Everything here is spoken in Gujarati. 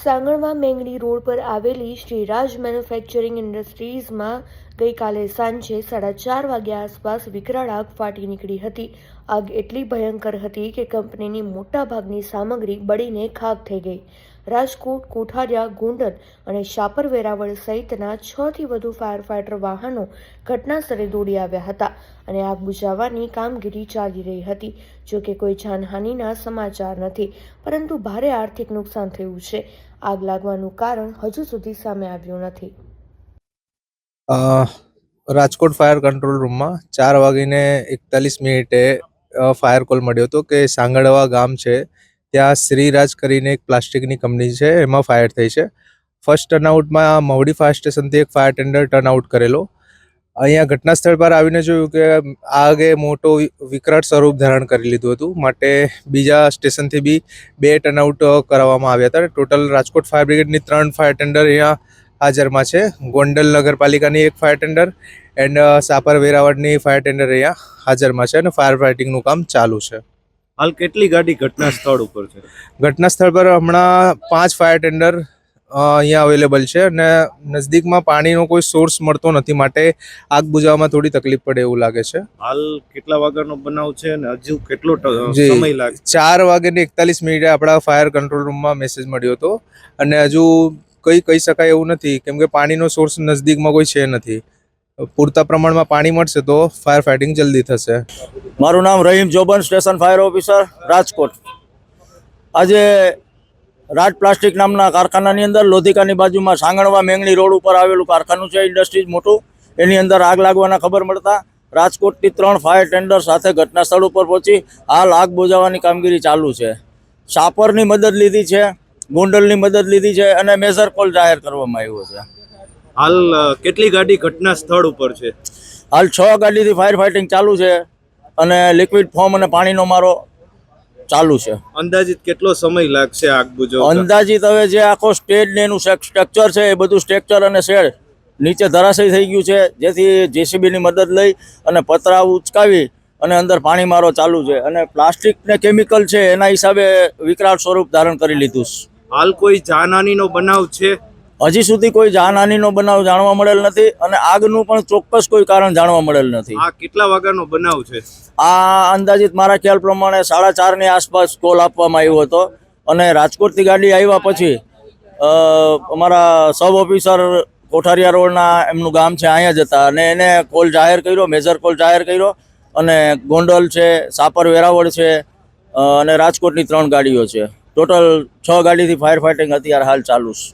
સાંગણમાં મેંગણી રોડ પર આવેલી શ્રી રાજ મેન્યુફેક્ચરિંગ ઇન્ડસ્ટ્રીઝમાં ગઈકાલે સાંજે સાડા ચાર વાગ્યા આસપાસ વિકરાળ આગ ફાટી નીકળી હતી. આગ એટલી ભયંકર હતી કે કંપનીની મોટાભાગની સામગ્રી બળીને ખાક થઈ ગઈ. રાજકોટ, કોઠારિયા, ગોંડલ અને શાપર વેરાવળ સહિતના છ થી વધુ ફાયર ફાઈટર વાહનો ઘટના સ્થળે દોડી આવ્યા હતા અને આગ બુઝાવવાની કામગીરી ચાલી રહી હતી. જો કે કોઈ જાનહાનિના સમાચાર નથી, પરંતુ ભારે આર્થિક નુકસાન થયું છે. આગ લાગવાનું કારણ હજુ સુધી સામે આવ્યું નથી. રાજકોટ ફાયર કંટ્રોલ રૂમમાં ચાર વાગીને એકતાલીસ મિનિટે ફાયર કોલ મળ્યો હતો કે સાંગળવા ગામ છે. ત્યાં શ્રીરાજ કરીને એક પ્લાસ્ટિકની કંપની છે, એમાં ફાયર થઈ છે. ફર્સ્ટ ટર્નઆઉટમાં મહુડી ફાયર સ્ટેશનથી એક ફાયર ટેન્ડર ટર્નઆઉટ કરેલો. અહીંયા ઘટના સ્થળ પર આવીને જોયું કે આગે મોટો વિકરાળ સ્વરૂપ ધારણ કરી લીધું હતું. માટે બીજા સ્ટેશનથી બી બે ટર્નઆઉટ કરાવવામાં આવ્યા હતા. ટોટલ રાજકોટ ફાયર બ્રિગેડની ત્રણ ફાયર ટેન્ડર અહીંયા હાજરમાં છે. ગોંડલ નગરપાલિકાની એક ફાયર ટેન્ડર એન્ડ સાપર વેરાવળની ફાયર ટેન્ડર અહીંયા હાજરમાં છે અને ફાયર ફાઇટિંગનું કામ ચાલુ છે. હાલ કેટલી ગાડી ઘટના સ્થળ ઉપર છે? ઘટના સ્થળ પર હમણાં પાંચ ફાયર ટેન્ડર અહીંયા અવેલેબલ છે અને નજદીકમાં પાણીનો કોઈ સોર્સ મળતો નથી માટે આગ બુઝાવવામાં થોડી તકલીફ પડે એવું લાગે છે. હાલ કેટલા વાગ્યાનો બનાવ છે અને હજુ કેટલો સમય લાગે ચાર વાગ્યાની એકતાલીસ મિનિટે આપણા ફાયર કંટ્રોલ રૂમમાં મેસેજ મળ્યો હતો અને હજુ કંઈ કહી શકાય એવું નથી કેમ કે પાણીનો સોર્સ નજદીકમાં કોઈ છે નથી. પૂરતા પ્રમાણમાં પાણી મળશે તો ફાયર ફાઇટિંગ જલ્દી થશે. મારું નામ Rahim Joban, station fire officer, Rajkot. આજે રાજ પ્લાસ્ટિક નામના કારખાનાની અંદર લોધિકાની બાજુમાં સાંગણવા મેંગણી રોડ ઉપર આવેલું કારખાનું છે, ઇન્ડસ્ટ્રીઝ મોટું. એની અંદર આગ લાગવાના ખબર મળતા રાજકોટથી ત્રણ ફાયર ટેન્ડર સાથે ઘટના સ્થળ ઉપર પહોંચી હાલ આગ બોજાવવાની કામગીરી ચાલુ છે. સાપરની મદદ લીધી છે, ગોંડલની મદદ લીધી છે અને મેઝર કોલ જાહેર કરવામાં આવ્યો છે. હાલ કેટલી ગાડી ઘટના સ્થળ ઉપર છે? હાલ છ ગાડીથી ફાયર ફાઇટિંગ ચાલુ છે અને લિક્વિડ ફોર્મ અને પાણીનો મારો ચાલુ છે. અંદાજિત કેટલો સમય લાગશે આગ બુજો અંદાજિત હવે જે આખો સ્ટેજ ને એનું સ્ટ્રક્ચર છે એ બધું સ્ટ્રક્ચર અને શેડ નીચે ધરાશય થઈ ગયું છે જેથી જેસીબીની મદદ લઈ અને પતરા ઉચકાવી અને અંદર પાણી મારો ચાલુ છે અને પ્લાસ્ટિક ને કેમિકલ છે એના હિસાબે વિકરાળ સ્વરૂપ ધારણ કરી લીધું હાલ કોઈ જાનહાનીનો બનાવ છે? હજી સુધી કોઈ જાનહાનીનો બનાવ જાણવા મળેલ નથી અને આગનું પણ ચોક્કસ કોઈ કારણ જાણવા મળેલ નથી. આ કેટલા વાગ્યાનો બનાવ છે? આ અંદાજિત મારા ખ્યાલ પ્રમાણે સાડા ચારની આસપાસ કોલ આપવામાં આવ્યો હતો અને રાજકોટથી ગાડી આવ્યા પછી અમારા સબ ઓફિસર કોઠારિયા રોડના એમનું ગામ છે અહીંયા જ હતા અને એને કોલ જાહેર કર્યો મેજર કોલ જાહેર કર્યો અને ગોંડલ છે સાપર વેરાવળ છે અને રાજકોટની ત્રણ ગાડીઓ છે. ટોટલ છ ગાડીથી ફાયર ફાઇટિંગ અત્યારે હાલ ચાલુ છે.